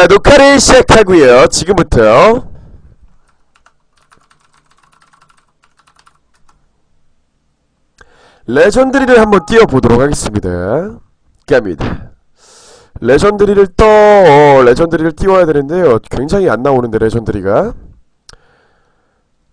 자, 녹화를 시작하고요. 지금부터 레전드리를 한번 띄워보도록 하겠습니다. 갑니다. 레전드리를 떠 어, 레전드리를 띄워야 되는데요. 굉장히 안 나오는데 레전드리가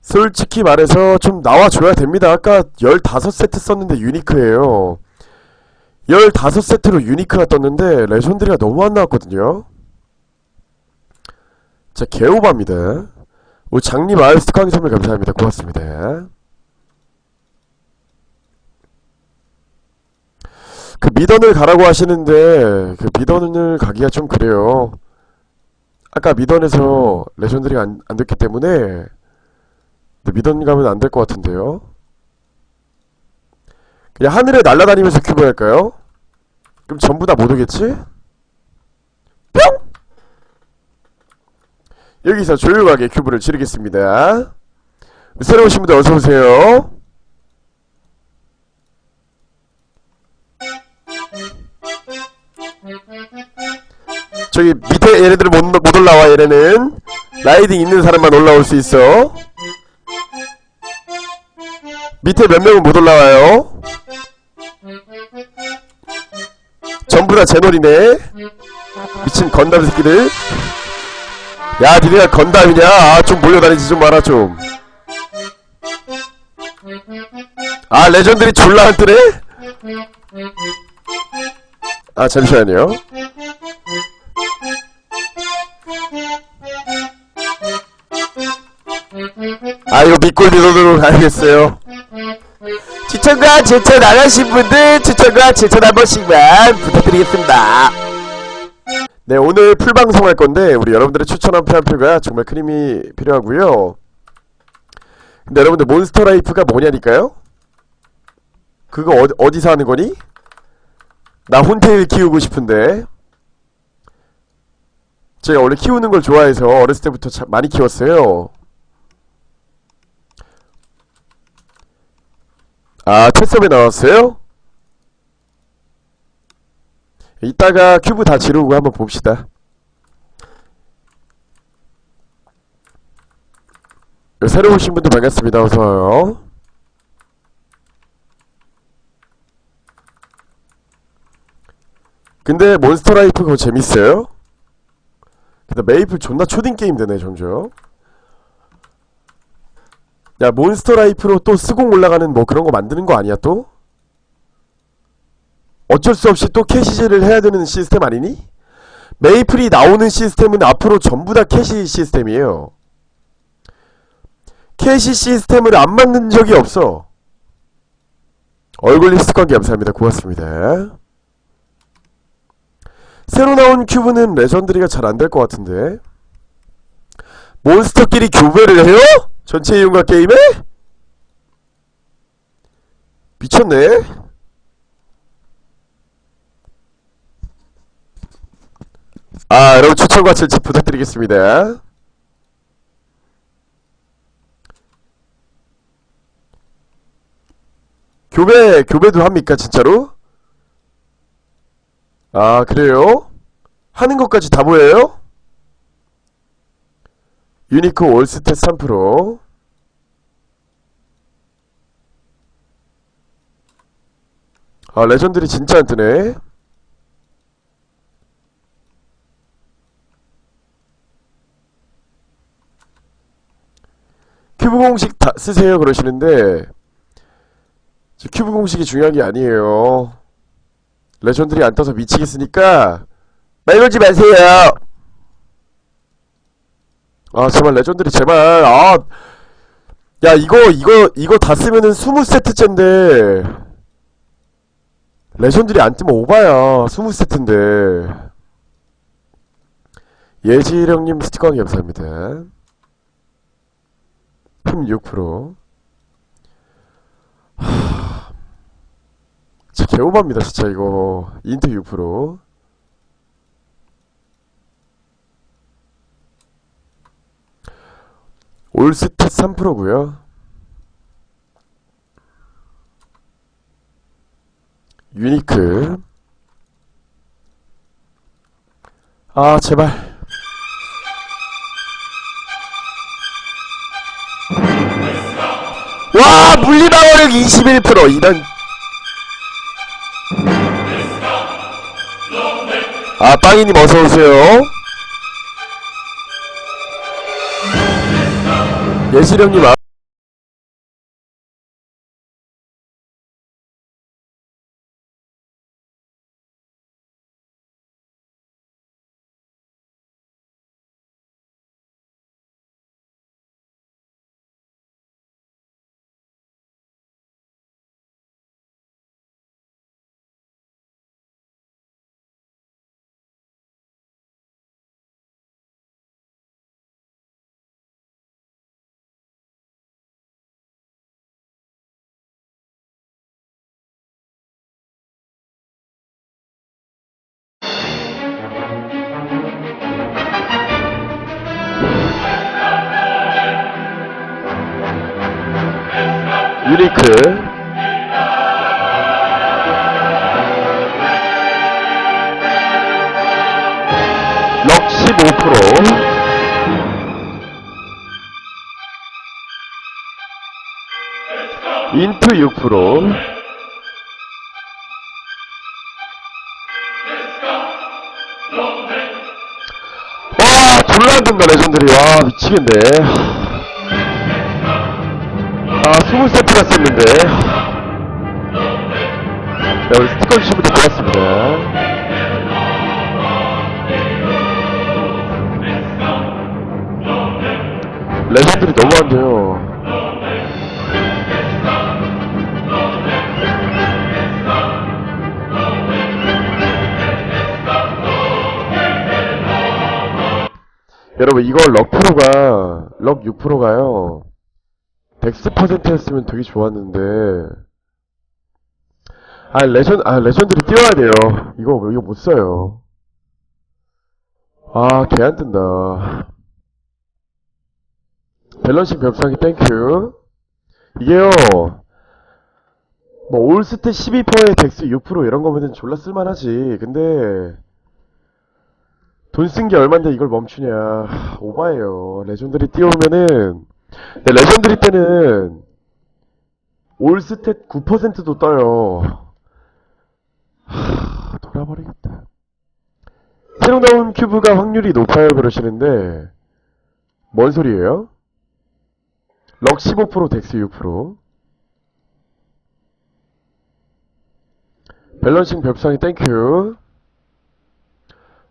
솔직히 말해서 좀 나와줘야 됩니다. 아까 15세트 썼는데 유니크예요. 15세트로 유니크가 떴는데 레전드리가 너무 안 나왔거든요. 자, 개오바입니다. 우리 장님 아이스티커 하기 선물 감사합니다. 고맙습니다. 그 미던을 가라고 하시는데 그 미던을 가기가 좀 그래요. 아까 미던에서 레전드리가 안, 안 됐기 때문에 미던 가면 안 될 것 같은데요. 그냥 하늘에 날아다니면서 큐브 할까요? 그럼 전부 다 못 오겠지? 뿅! 여기서 조용하게 큐브를 지르겠습니다. 새로 오신 분들 어서 오세요. 저기 밑에 얘네들 못, 못 올라와 얘네는. 라이딩 있는 사람만 올라올 수 있어. 밑에 몇 명은 못 올라와요? 전부 다 제놀이네. 미친 건담 새끼들 야 니네가 건담이냐? 아 좀 몰려다니지 좀 마라 좀아 레전드리 졸라 안 뜨네? 아 잠시만요. 아 이거 밑골 믿어도록 알겠어요. 추천과 제천 나가신 분들 추천과 제천 한 번씩만 부탁드리겠습니다 네 오늘 풀방송 할 건데 우리 여러분들의 추천 한 표 한 표가 정말 큰 힘이 필요하고요 근데 여러분들 몬스터 라이프가 뭐냐니까요? 그거 어디, 어디서 하는 거니? 나 혼테일 키우고 싶은데 제가 원래 키우는 걸 좋아해서 어렸을 때부터 참 많이 키웠어요 아, 채섭에 나왔어요? 이따가 큐브 다 지르고 한번 봅시다. 새로 오신 분들 반갑습니다. 어서와요. 근데 몬스터 라이프 그거 재밌어요? 근데 메이플 존나 초딩 게임 되네 점점. 야 몬스터 라이프로 또 스공 올라가는 뭐 그런 거 만드는 거 아니야 또? 어쩔 수 없이 또 캐시제를 해야 되는 시스템 아니니? 메이플이 나오는 시스템은 앞으로 전부 다 캐시 시스템이에요. 캐시 시스템을 안 만든 적이 없어. 얼굴 립스틱 관계 감사합니다. 고맙습니다. 새로 나온 큐브는 레전드리가 잘 안 될 것 같은데. 몬스터끼리 교배를 해요? 전체 이용과 게임에? 미쳤네? 아 여러분 추천과 질책 부탁드리겠습니다 교배 교배도 합니까 진짜로? 아 그래요? 하는 것까지 다 보여요? 유니크 올스탯 3%아 레전드리 진짜 안 뜨네 큐브 공식 다 쓰세요 그러시는데 저 큐브 공식이 중요한 게 아니에요. 레전드리 안 떠서 미치겠으니까 말 걸지 마세요. 아 제발 레전드리 제발 아. 야 이거 이거 이거 다 쓰면은 20세트째인데 레전드리 안 뜨면 오바야 20세트인데. 예지령님 스티커 감사합니다 품6% 하... 개오바입니다 진짜 이거. 인트 6% 올스탯 3%고요. 유니크. 아 제발 물리방어력 21% 이런 아 빵이님 어서오세요. 예시령님 아 유니크. 럭 15% 인투 6%와 졸라 안 된다 레전드리 와 미치겠네 아, 20세트가 썼는데. 자, 우리 스티커 주신 분들 고맙습니다. 레전들이 너무 안 돼요. 여러분, 이거 럭 프로가, 럭 6%가요. 덱스 퍼센트였으면 되게 좋았는데. 아 레전 아 레전드를 띄워야 돼요. 이거 이거 못 써요. 아 개 안 뜬다. 밸런싱 벽상기 땡큐. 이게요 뭐 올스탯 12%에 덱스 6% 이런 거면은 졸라 쓸만하지. 근데 돈 쓴 게 얼만데 이걸 멈추냐. 하, 오바예요. 레전드리 띄우면은 근데 레전드리 때는 올스탯 9%도 떠요. 하, 돌아버리겠다. 새로 나온 큐브가 확률이 높아요 그러시는데 뭔 소리예요? 럭 15% 덱스 6% 밸런싱 벽상이 땡큐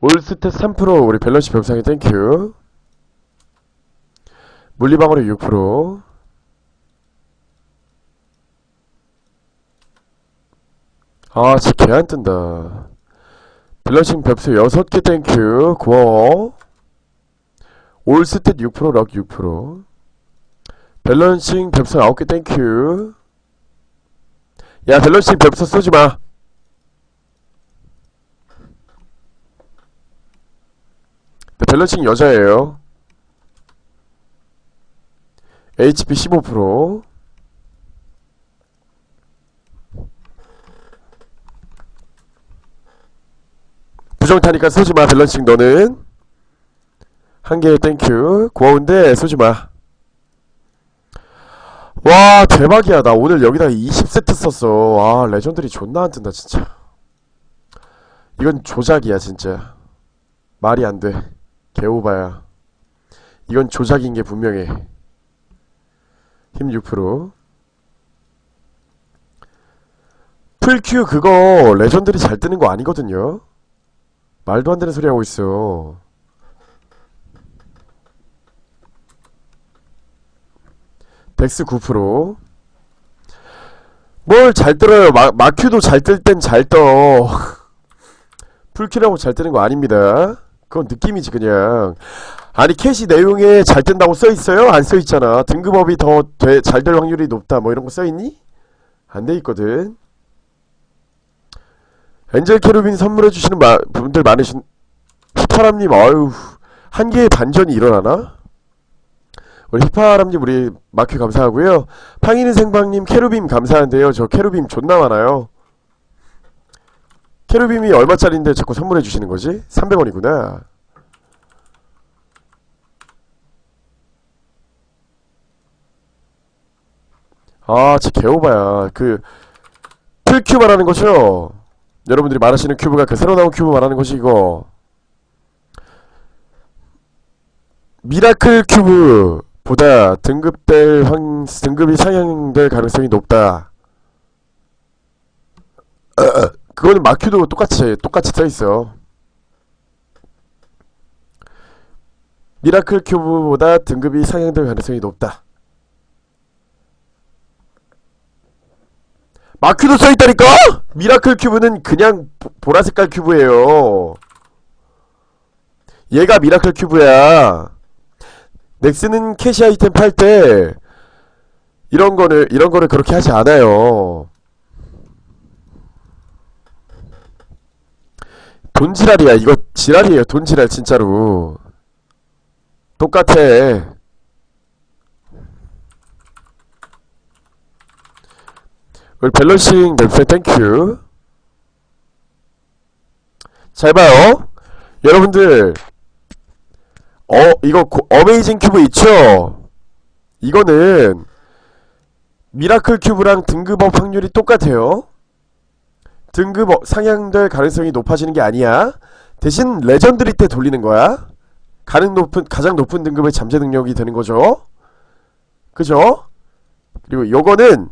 올스탯 3% 우리 밸런싱 벽상이 땡큐 물리방어력 6% 아, 진짜 개 안 뜬다. 밸런싱 벽수 6개 땡큐. 고마워. 올스탯 6%, 럭 6%. 밸런싱 벽수 9개 땡큐. 야, 밸런싱 벽수 쏘지 마. 네, 밸런싱 여자예요. HP 15% 부정타니까 쏘지마 밸런싱 너는? 한개 땡큐 고마운데 쏘지마. 와 대박이야. 나 오늘 여기다가 20세트 썼어. 와 레전드리 존나 안 뜬다 진짜. 이건 조작이야 진짜. 말이 안돼. 개오바야. 이건 조작인 게 분명해 힘6% 풀큐 그거 레전드리 잘 뜨는 거 아니거든요. 말도 안 되는 소리 하고 있어. 덱스 9%뭘 잘 들어요. 마, 마큐도 잘 뜰 땐 잘떠. 풀큐라고 잘 뜨는 거 아닙니다. 그건 느낌이지 그냥 아니 캐시 내용에 잘 뜬다고 써있어요? 안 써있잖아 등급업이 더 잘 될 확률이 높다 뭐 이런 거 써있니? 안 돼있거든 엔젤 캐루빈 선물해주시는 마, 분들 많으신 휘파람님 아유 한 개의 반전이 일어나나? 우리 휘파람님 우리 마크 감사하고요 팡이는 생방님 캐루빔 감사한데요 저 캐루빔 존나 많아요 캐루빔이 얼마짜린데 자꾸 선물해주시는 거지? 300원이구나 아, 진짜 개오바야. 그, 풀큐 말하는 거죠? 여러분들이 말하시는 큐브가 그 새로 나온 큐브 말하는 것이 이거. 미라클 큐브보다 등급될 확, 등급이 상향될 가능성이 높다. 그거는 마큐도 똑같이, 똑같이 써있어. 미라클 큐브보다 등급이 상향될 가능성이 높다. 마큐도 써있다니까? 미라클 큐브는 그냥 보- 보라색깔 큐브예요. 얘가 미라클 큐브야. 넥슨은 캐시 아이템 팔 때 이런 거를 이런 거를 그렇게 하지 않아요. 돈 지랄이야. 이거 지랄이에요. 돈 지랄 진짜로. 똑같아. 우리 밸런싱 맵스 땡큐. 잘 봐요. 여러분들 어 이거 고- 어메이징 큐브 있죠? 이거는 미라클 큐브랑 등급업 확률이 똑같아요. 등급업 상향될 가능성이 높아지는 게 아니야. 대신 레전드리 때 돌리는 거야. 가능 높은 가장 높은 등급의 잠재 능력이 되는 거죠. 그죠? 그리고 요거는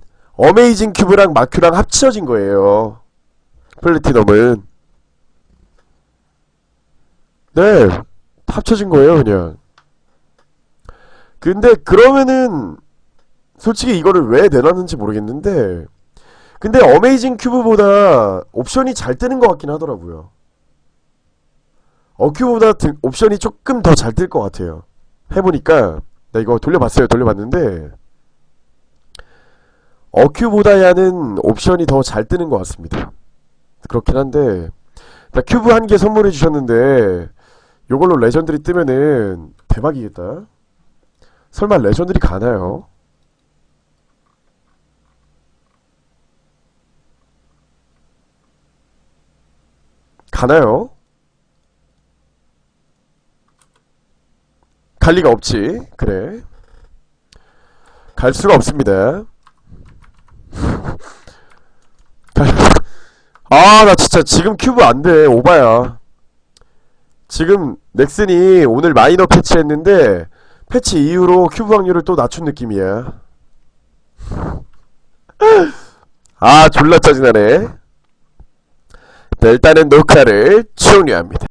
어메이징 큐브랑 마큐랑 합쳐진 거예요. 플래티넘은 네 합쳐진 거예요 그냥. 근데 그러면은 솔직히 이거를 왜 내놨는지 모르겠는데 근데 어메이징 큐브보다 옵션이 잘 뜨는 것 같긴 하더라고요. 어큐보다 등- 옵션이 조금 더 잘 뜰 것 같아요. 해보니까 나 이거 돌려봤어요. 돌려봤는데 어큐보다야는 옵션이 더 잘 뜨는 것 같습니다. 그렇긴 한데 나 큐브 한 개 선물해 주셨는데 요걸로 레전드리 뜨면은 대박이겠다. 설마 레전드리 가나요? 가나요? 갈 리가 없지. 그래. 갈 수가 없습니다. 아, 나 진짜 지금 큐브 안 돼. 오바야. 지금 넥슨이 오늘 마이너 패치했는데 패치 이후로 큐브 확률을 또 낮춘 느낌이야. 아, 졸라 짜증나네. 네, 일단은 녹화를 종료합니다.